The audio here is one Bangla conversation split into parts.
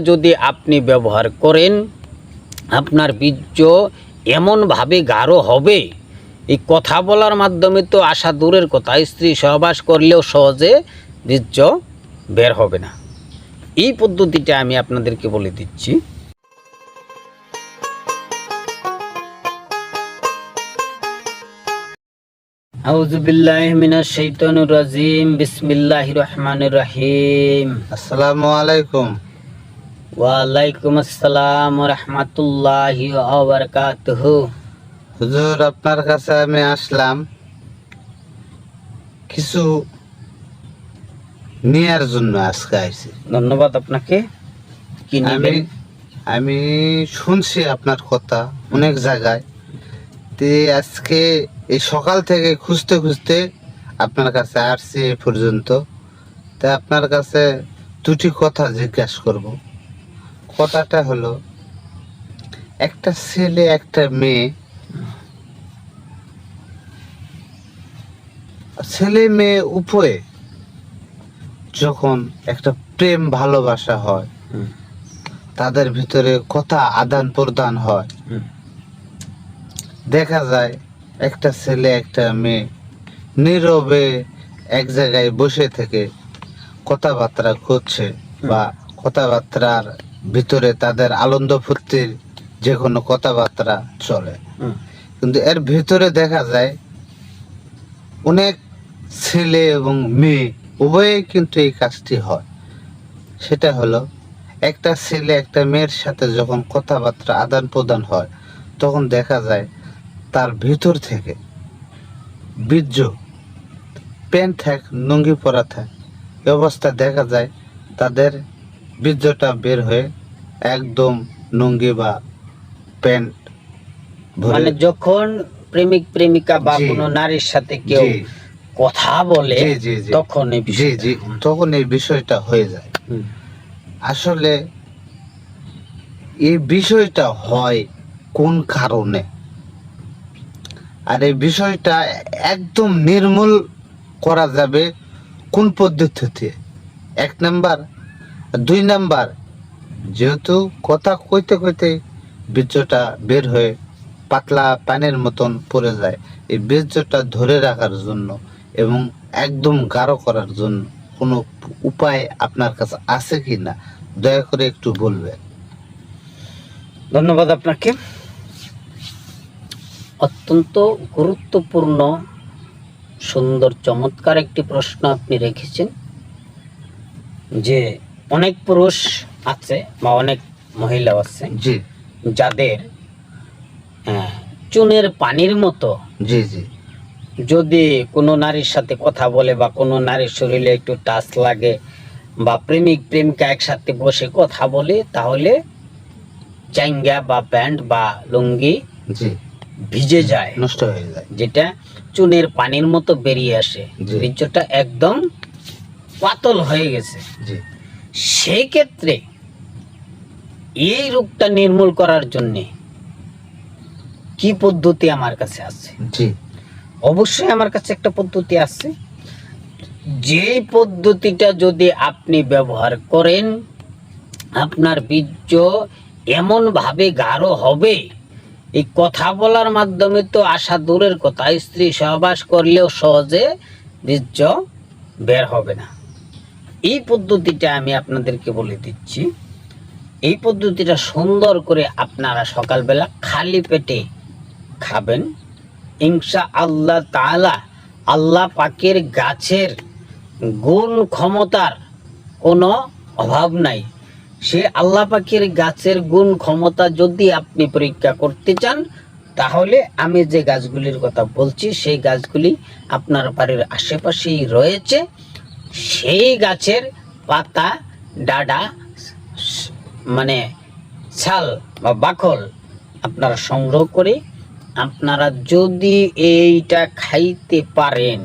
যদি আপনি ব্যবহার করেন, আপনার বীর্য এমনভাবে গাঢ় হবে। এই কথা বলার মাধ্যমে তো আশা দূরের কথা, স্ত্রী সহবাস করলেও সহজে বীর্য বের হবে না। এই পদ্ধতিটা আমি আপনাদেরকে বলে দিচ্ছি। আসসালামু আলাইকুম। ওয়ালাইকুম আসসালাম রহমতুল্লাহি হুজুর আপনার কাছে আমি আসলাম। কিছু নেয়ার জন্য আজকে আইছি। ধন্যবাদ আপনাকে। কি আমি আমি শুনছি আপনার কথা অনেক জায়গায়। তে আজকে এই সকাল থেকে খুঁজতে খুঁজতে আপনার কাছে আসছি এই পর্যন্ত। তা আপনার কাছে দুটি কথা জিজ্ঞাসা করব। কথাটা হলো একটা ছেলে একটা মেয়ে ছেলে মেয়ে উপরে যখন একটা প্রেম ভালোবাসা হয় তাদের ভিতরে কথা আদান প্রদান হয়। দেখা যায় একটা ছেলে একটা মেয়ে নীরবে এক জায়গায় বসে থেকে কথাবার্তা করছে বা কথাবার্তার ভিতরে তাদের আনন্দ ফুর্তির যে কোনো কথাবার্তা চলে। কিন্তু এর ভিতরে দেখা যায় অনেক ছেলে এবং মেয়ে উভয়ে কিন্তু এই কাজটি হয়। সেটা হলো একটা ছেলে একটা মেয়ের সাথে যখন কথাবার্তা আদান প্রদান হয় তখন দেখা যায় তার ভিতর থেকে বীর্য প্যান্ট থাক লুঙ্গি পরা থাক অবস্থা দেখা যায় তাদের বীর্যটা বের হয়ে একদম লুঙ্গি বা প্যান্ট মানে যখন প্রেমিক প্রেমিকা বা। কোনো নারীর সাথে কেউ কথা বলে। তখন জি জি তখন এই বিষয়টা হয়ে যায়। আসলে এই বিষয়টা হয় কোন কারণে? আর এই বিষয়টা একদম নির্মূল করা যাবে কোন পদ্ধতিতে? এক নাম্বার দুই নাম্বার, যেহেতু কথা কইতে কইতে বীর্যটা বের হয়ে পাতলা পানির মতন পড়ে যায়, এই বীর্যটা ধরে রাখার জন্য এবং একদম গাঢ় করার জন্য কোনো উপায় আপনার কাছে আছে কি না, দয়া করে একটু বলবেন। ধন্যবাদ আপনাকে। অত্যন্ত গুরুত্বপূর্ণ, সুন্দর, চমৎকার একটি প্রশ্ন আপনি রেখেছেন, যে অনেক পুরুষ আছে বা অনেক মহিলাও আছে জি। যাদের আহ, চুনের পানির মতো জি জি। যদি কোনো নারীর সাথে কথা বলে বা কোনো নারীর শরীরে একটু টাচ লাগে বা প্রেমিক প্রেমিকা একসাথে বসে কথা বলে তাহলে চাঙ্গা বা প্যান্ট বা লুঙ্গি জি। ভিজে যায়। নষ্ট হয়ে যায়। যেটা চুনের পানির মতো বেরিয়ে আসে। বীর্যটা একদম পাতল হয়ে গেছে। জি। সেই ক্ষেত্রে এই রোগটা নির্মূল করার জন্য কি পদ্ধতি আমার কাছে আছে? জি। অবশ্যই আমার কাছে একটা পদ্ধতি আছে। যে পদ্ধতিটা যদি আপনি ব্যবহার করেন আপনার বীর্য এমনভাবে গাঢ় হবে এই কথা বলার মাধ্যমে তো আশা দূরের কথা স্ত্রী সহবাস করলেও সহজে বীর্য বের হবে না। এই পদ্ধতিটা আমি আপনাদেরকে বলে দিচ্ছি। এই পদ্ধতিটা সুন্দর করে আপনারা সকালবেলা খালি পেটে খাবেন। ইনশা আল্লাহ তাআলা আল্লাহ পাকের গাছের গুণ ক্ষমতার কোনো অভাব নাই। সে আল্লাহ পাকের গাছের গুণ ক্ষমতা যদি আপনি পরীক্ষা করতে চান, তাহলে আমি যে গাছগুলির কথা বলছি, সেই গাছগুলি আপনার বাড়ির আশেপাশেই রয়েছে। সেই গাছের পাতা ডাডা মানে ছাল বা বাকল আপনারা সংগ্রহ করে আপনারা যদি এইটা খাইতে পারেন,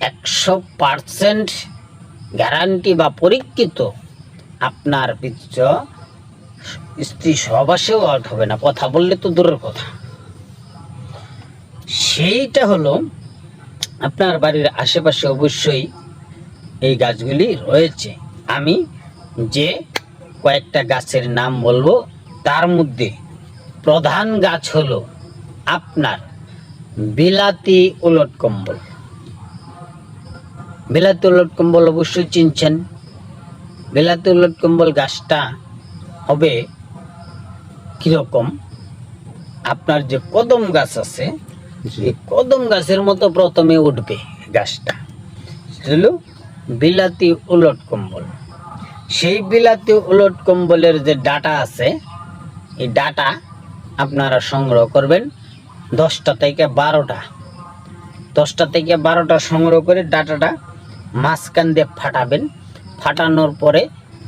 একশো পার্সেন্ট গ্যারান্টি বা পরীক্ষিত আপনার বীর্য স্ত্রী সহবাসেও আউট হবে না। কথা বললে তো দূরের কথা। সেইটা হলো আপনার বাড়ির আশেপাশে অবশ্যই এই গাছগুলি রয়েছে। আমি যে কয়েকটা গাছের নাম বলব, তার মধ্যে প্রধান গাছ হলো আপনার বিলাতি উলট কম্বল। বিলাতি উলট কম্বল অবশ্যই চিনছেন। বিলাতি উলট কম্বল গাছটা হবে কীরকম? আপনার যে কদম গাছ আছে কদম গাছের মতো প্রথমে উঠবে গাছটা। বিলাতি উলট কম্বল। সেই বিলাতি উলট কম্বলের যে ডাটা আছে, এই ডাটা আপনারা সংগ্রহ করবেন দশটা থেকে বারোটা। দশটা থেকে বারোটা সংগ্রহ করে ডাটাটা মাঝখান দিয়ে ফাটাবেন। ফাটানোর পরে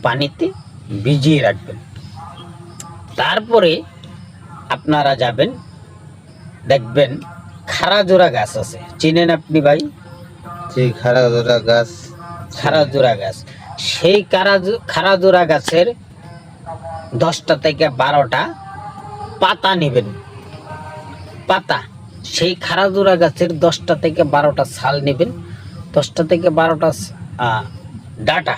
পানিতে ভিজিয়ে রাখবেন। তারপরে আপনারা যাবেন, দেখবেন খারাজোড়া গাছ আছে। চিনেন আপনি ভাই? যে খারাপ ধরা গাছ? খারাজোড়া গাছ। সেই খারাজোড়া গাছের দশটা থেকে বারোটা পাতা নেবেন। পাতা। সেই খারাজোড়া গাছের দশটা থেকে বারোটা ছাল নেবেন। দশটা থেকে বারোটা ডাটা।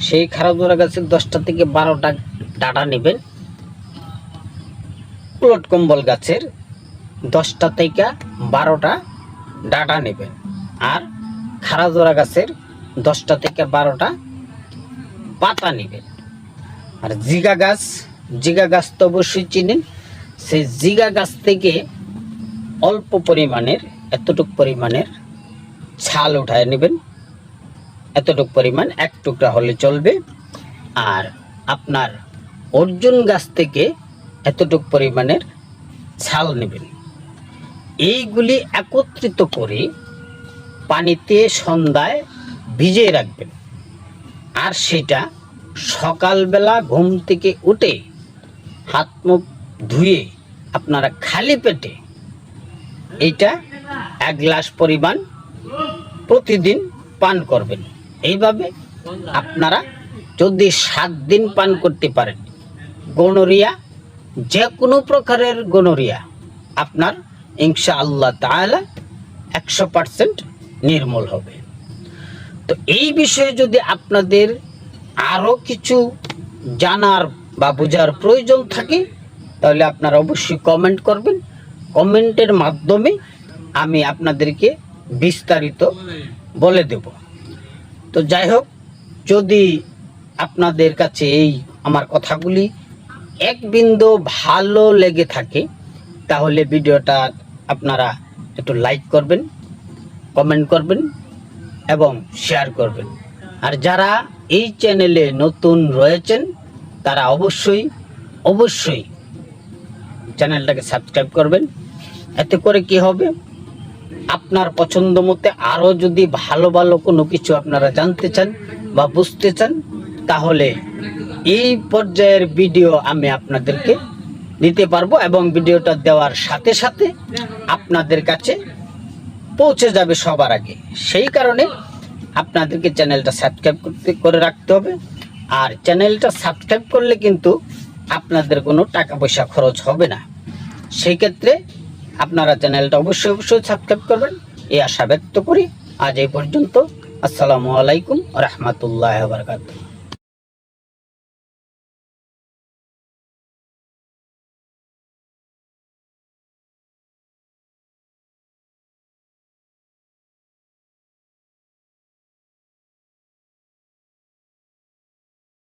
সেই খারাজোড়া গাছের দশটা থেকে বারোটা ডাটা নেবেন। উলট কম্বল গাছের দশটা থেকে বারোটা ডাটা নেবেন আর খারাজোড়া গাছের দশটা থেকে বারোটা পাতা নেবেন আর জিগা গাছ জিগা গাছ তো অবশ্যই চিনেন, সেই জিগা গাছ থেকে অল্প পরিমাণের, এতটুক পরিমাণের ছাল উঠায় নেবেন। এতটুক পরিমাণ এক টুকরা হলে চলবে। আর আপনার অর্জুন গাছ থেকে এতটুক পরিমাণের ছাল নেবেন। এইগুলি একত্রিত করে পানিতে সন্ধ্যায় ভিজিয়ে রাখবেন। আর সেটা সকালবেলা ঘুম থেকে উঠে হাত মুখ ধুয়ে আপনারা খালি পেটে এইটা এক গ্লাস পরিমাণ প্রতিদিন পান করবেন। এইভাবে আপনারা যদি সাত দিন পান করতে পারেন, গনোরিয়া, যে কোনো প্রকারের গনোরিয়া আপনার ইনশা আল্লাহ তাআলা একশো পার্সেন্ট নির্মূল হবে। তো এই বিষয়ে যদি আপনাদের আরও কিছু জানার বা বোঝার প্রয়োজন থাকে, তাহলে আপনারা অবশ্যই কমেন্ট করবেন। কমেন্টের মাধ্যমে আমি আপনাদেরকে বিস্তারিত বলে দেব। তো যাই হোক, যদি আপনাদের কাছে এই আমার কথাগুলি এক বিন্দু ভালো লেগে থাকে, তাহলে ভিডিওটা আপনারা একটু লাইক করবেন কমেন্ট করবেন এবং শেয়ার করবেন। আর যারা এই চ্যানেলে নতুন রয়েছেন, তারা অবশ্যই অবশ্যই চ্যানেলটাকে সাবস্ক্রাইব করবেন। এতে করে কি হবে? আপনার পছন্দ মতে আরও যদি ভালো ভালো কোনো কিছু আপনারা জানতে চান বা বুঝতে চান, তাহলে এই পর্যায়ের ভিডিও আমি আপনাদেরকে দিতে পারব এবং ভিডিওটা দেওয়ার সাথে সাথে আপনাদের কাছে পৌঁছে যাবে সবার আগে। সেই কারণে আপনাদেরকে চ্যানেলটা সাবস্ক্রাইব করতে, করে রাখতে হবে। আর চ্যানেলটা সাবস্ক্রাইব করলে কিন্তু আপনাদের কোনো টাকা পয়সা খরচ হবে না। সেই ক্ষেত্রে আপনারা চ্যানেলটা অবশ্যই অবশ্যই সাবস্ক্রাইব করবেন। এই আশা ব্যক্ত করি আজ এই পর্যন্ত। আসসালামু আলাইকুম রহমতুল্লাহ বারকাতুহ।